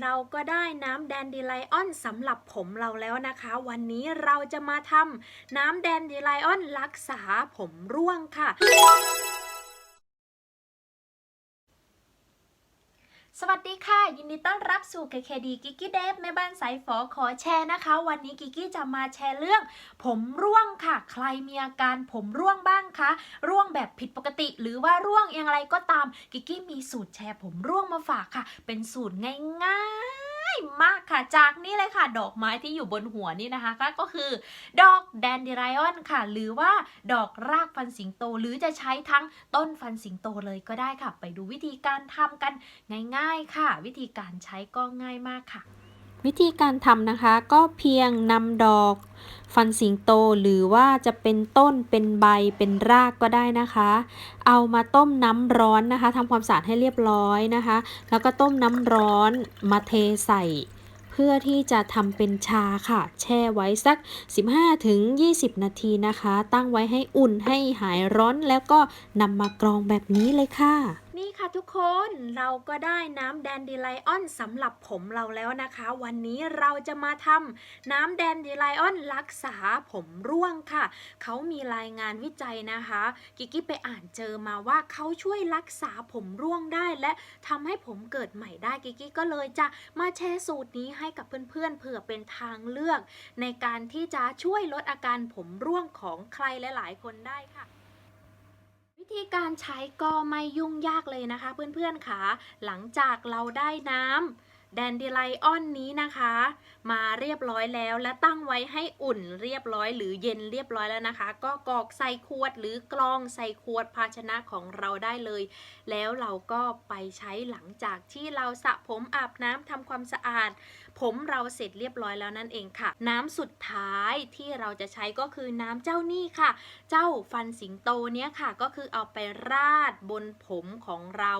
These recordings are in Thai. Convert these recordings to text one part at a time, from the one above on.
เราก็ได้น้ำแดนดีไลออนสำหรับผมเราแล้วนะคะ วันนี้เราจะมาทำน้ำแดนดีไลออนรักษาผมร่วงค่ะ สวัสดีค่ะ ยินดีต้อนรับสู่ KKD กิกกี้เดฟแม่บ้านสายฝอขอแชร์นะคะ วันนี้กิกกี้จะมาแชร์เรื่อง ผมร่วงค่ะ ใครมีอาการผมร่วงบ้างคะร่วงแบบผิดปกติ หรือว่าร่วงอย่างไรก็ตามกิกกี้มีสูตรแชร์ผมร่วงมาฝากค่ะ เป็นสูตรง่าย มากค่ะ จากนี่เลยค่ะ ดอกไม้ที่อยู่บนหัวนี่นะคะ ก็คือ ดอกแดนดิไรออนค่ะ หรือว่าดอกรากฟันสิงโต หรือจะใช้ทั้งต้นฟันสิงโตเลยก็ได้ค่ะ ไปดูวิธีการทำกันง่าย ๆ ค่ะ วิธีการใช้ก็ง่ายมากค่ะ วิธีการทำนะคะก็เพียงนำดอกฟันสิงโตหรือว่าจะเป็นต้นเป็นใบเป็นรากก็ได้นะคะ เอามาต้มน้ำร้อนนะคะทำความสะอาดให้เรียบร้อยนะคะ แล้วก็ต้มน้ำร้อนมาเทใส่ เพื่อที่จะทำเป็นชาค่ะ แช่ไว้สัก 15-20 นาทีนะคะ ตั้งไว้ให้อุ่นให้หายร้อนแล้วก็นำมากรองแบบนี้เลยค่ะ นี่ค่ะทุกคนเราก็ได้น้ำแดนดีไลออนสำหรับผมเราแล้วนะคะ วันนี้เราจะมาทำน้ำแดนดีไลออนรักษาผมร่วงค่ะ เขามีรายงานวิจัยนะคะ กิกกี้ไปอ่านเจอมาว่าเขาช่วยรักษาผมร่วงได้ และทำให้ผมเกิดใหม่ได้กิกกี้ก็เลยจะมาแชร์สูตรนี้ให้กับเพื่อนๆเผื่อเป็นทางเลือก ในการที่จะช่วยลดอาการผมร่วงของใครหลาย ๆ คนได้ค่ะ ธีการใช้ก็ไม่ยุ่งยากเลยนะคะ เพื่อนๆค่ะ หลังจากเราได้น้ำ แดนดิไลออนนี้นะคะ มาเรียบร้อยแล้วและตั้งไว้ให้อุ่นเรียบร้อยหรือเย็นเรียบร้อยแล้วนะคะ ก็กรอกใส่ขวดหรือกรองใส่ขวดภาชนะของเราได้เลย แล้วเราก็ไปใช้หลังจากที่เราสระผมอาบน้ำทำความสะอาด ผมเราเสร็จเรียบร้อยแล้วนั่นเองค่ะ น้ำสุดท้ายที่เราจะใช้ก็คือน้ำเจ้านี่ค่ะ เจ้าฟันสิงโตเนี้ยค่ะก็คือเอาไปราดบนผมของเรา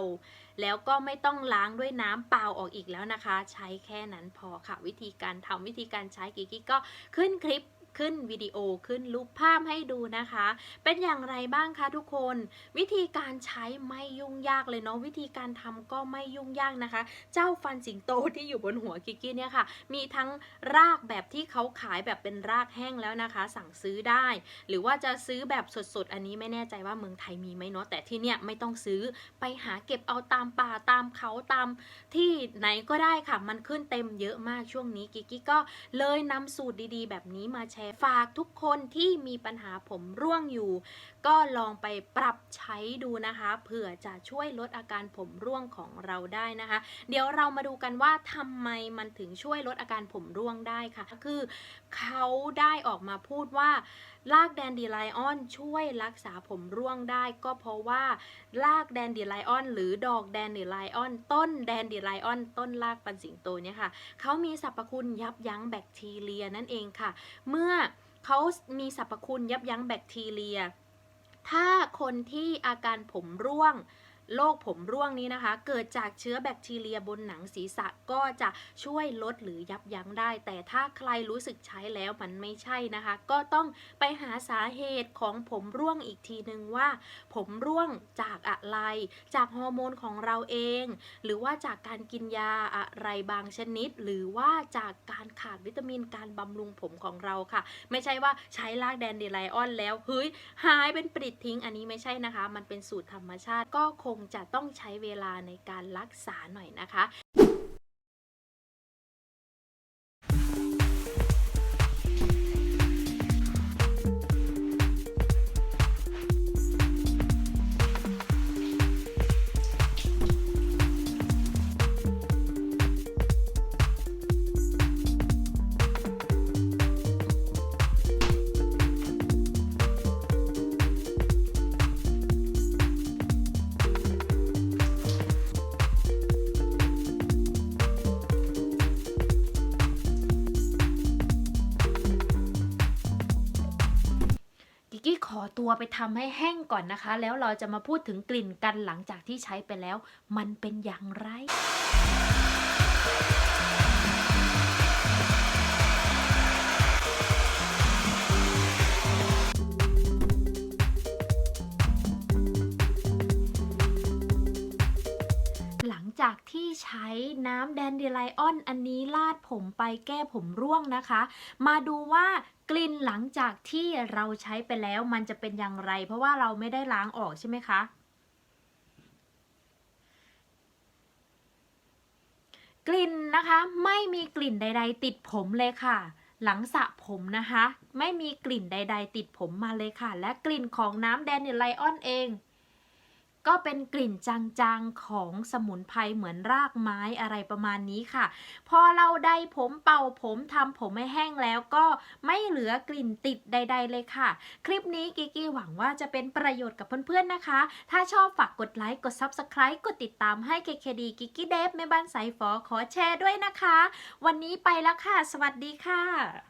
แล้วก็ไม่ต้องล้างด้วยน้ำเปล่าออกอีกแล้วนะคะ ใช้แค่นั้นพอค่ะ วิธีการทำวิธีการใช้กิกกี้ก็ขึ้นคลิป ขึ้นวิดีโอขึ้นรูปภาพให้ดูนะคะ เป็นอย่างไรบ้างคะทุกคน วิธีการใช้ไม่ยุ่งยากเลยเนาะวิธีการทำก็ไม่ยุ่งยากนะคะ เจ้าฟันสิงโตที่อยู่บนหัวกิกกี้เนี่ยค่ะ มีทั้งรากแบบที่เขาขายแบบเป็นรากแห้งแล้วนะคะ สั่งซื้อได้ หรือว่าจะซื้อแบบสดๆ อันนี้ไม่แน่ใจว่าเมืองไทยมีไหมเนาะแต่ที่เนี่ยไม่ต้องซื้อไปหาเก็บเอาตามป่าตามเขาตามที่ไหนก็ได้ค่ะ มันขึ้นเต็มเยอะมากช่วงนี้กิกกี้ก็เลยนำสูตรดีๆ แบบนี้มาแชร์ฝากทุกคนที่มีปัญหาผมร่วงอยู่ ก็ลองไปปรับใช้ดูนะคะ เผื่อจะช่วยลดอาการผมร่วงของเราได้นะคะ เดี๋ยวเรามาดูกันว่าทำไมมันถึงช่วยลดอาการผมร่วงได้ค่ะ คือเขาได้ออกมาพูดว่ารากแดนดีไลออนช่วยรักษาผมร่วงได้ก็เพราะว่ารากแดนดีไลออนหรือดอกแดนดีไลออนต้นแดนดีไลออนต้นรากปันสิงโตเนี่ยค่ะเขามีสรรพคุณยับยั้งแบคทีเรียนั่นเองค่ะ เมื่อเขามีสรรพคุณยับยั้งแบคทีเรีย ถ้าคนที่อาการผมร่วง โรคผมร่วงนี้นะคะ เกิดจากเชื้อแบคทีเรียบนหนังศีรษะก็จะช่วยลดหรือยับยั้งได้ แต่ถ้าใครรู้สึกใช้แล้วมันไม่ใช่นะคะ ก็ต้องไปหาสาเหตุของผมร่วงอีกทีนึงว่า ผมร่วงจากอะไร จากฮอร์โมนของเราเอง หรือว่าจากการกินยาอะไรบางชนิด หรือว่าจากการขาดวิตามินการบำรุงผมของเราค่ะ ไม่ใช่ว่าใช้รากแดนเดลไลออนแล้วเฮ้ยหายเป็นปลิดทิ้งอันนี้ไม่ใช่นะคะ มันเป็นสูตรธรรมชาติก็คงจะต้องใช้เวลาในการรักษาหน่อยนะคะ อตัวไปทำให้แห้งก่อนนะคะ แล้วเราจะมาพูดถึงกลิ่นกันหลังจากที่ใช้ไปแล้ว มันเป็นอย่างไร จากที่ใช้น้ำแดนเดไลออนอันนี้ลาดผมไปแก้ผมร่วงนะคะ มาดูว่ากลิ่นหลังจากที่เราใช้ไปแล้วมันจะเป็นอย่างไร เพราะว่าเราไม่ได้ล้างออกใช่ไหมคะกลิ่นนะคะไม่มีกลิ่นใด ๆ ติดผมเลยค่ะ หลังสระผมนะคะ ไม่มีกลิ่นใด ๆ ติดผมมาเลยค่ะ และกลิ่นของน้ำแดนเนลไลออนเอง ก็เป็นกลิ่นจางๆของสมุนไพรเหมือนรากไม้อะไรประมาณนี้ค่ะ พอเราได้ผมเป่าผมทำผมให้แห้งแล้วก็ไม่เหลือกลิ่นติดใด ๆ เลยค่ะ คลิปนี้กิกี้หวังว่าจะเป็นประโยชน์กับเพื่อนๆนะคะ ถ้าชอบฝากกดไลค์กด Subscribe กดติดตามให้ KKD กิกี้เดฟแม่บ้านสายฝอขอแชร์ด้วยนะคะ วันนี้ไปแล้วค่ะ สวัสดีค่ะ